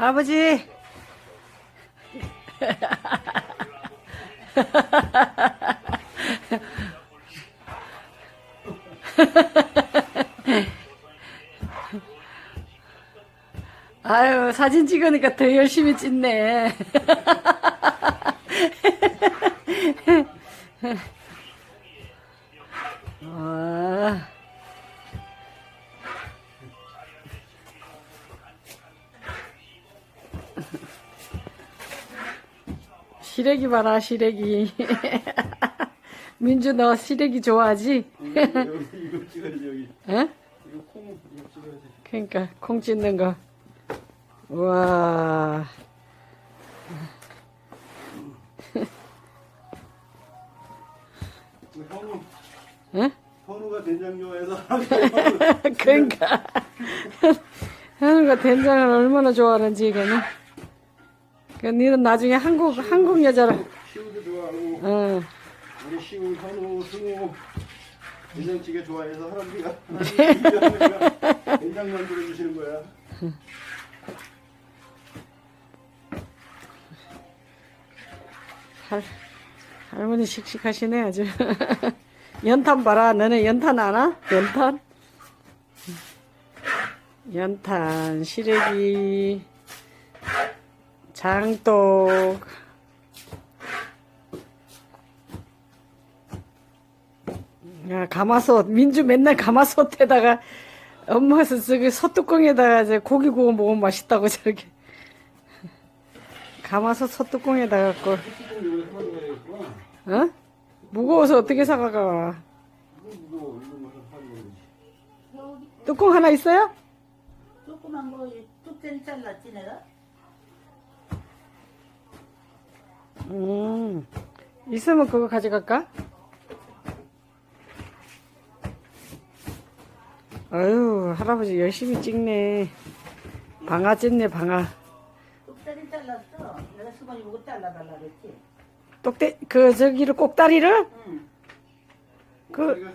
할아버지. 아유, 사진 찍으니까 더 열심히 찍네. 시래기 봐라, 시래기. 민주 너 시래기 좋아하지? 여기 이거 찍어야지 여기 어? 이거 콩 이거 찍어야지 그러니까 콩 찢는 거. 와. 그 현우 응? 현우가 된장 좋아해서 그러니까 현우가 된장을 얼마나 좋아하는지 걔는. 그 니는 나중에 한국 한국 여자라. 시우도 좋아하고 어. 우리 시우 현우 승우 된장찌개 좋아해서 할아버지가 할아버지가 된장 만들어 주시는 거야 할, 할머니 씩씩하시네 아주. 연탄 봐라. 너네 연탄 아나? 연탄? 연탄, 시래기, 장독. 야, 가마솥. 민주 맨날 가마솥에다가 엄마가 저기 솥뚜껑에다가 이제 고기 구워 먹으면 맛있다고 저렇게. 가마솥 솥뚜껑에다가 갖고. 어? 무거워서 어떻게 사가가? 뚜껑 하나 있어요? 조그만 거 뚝대기 잘랐지 내가? 음, 있으면 그거 가져갈까? 아유, 할아버지 열심히 찍네. 방아 찍네, 방아. 뚝대기 잘랐어. 내가 수건이 보고 잘라달라 그랬지. 똑대, 그, 저기를 꼭다리를? 응. 그,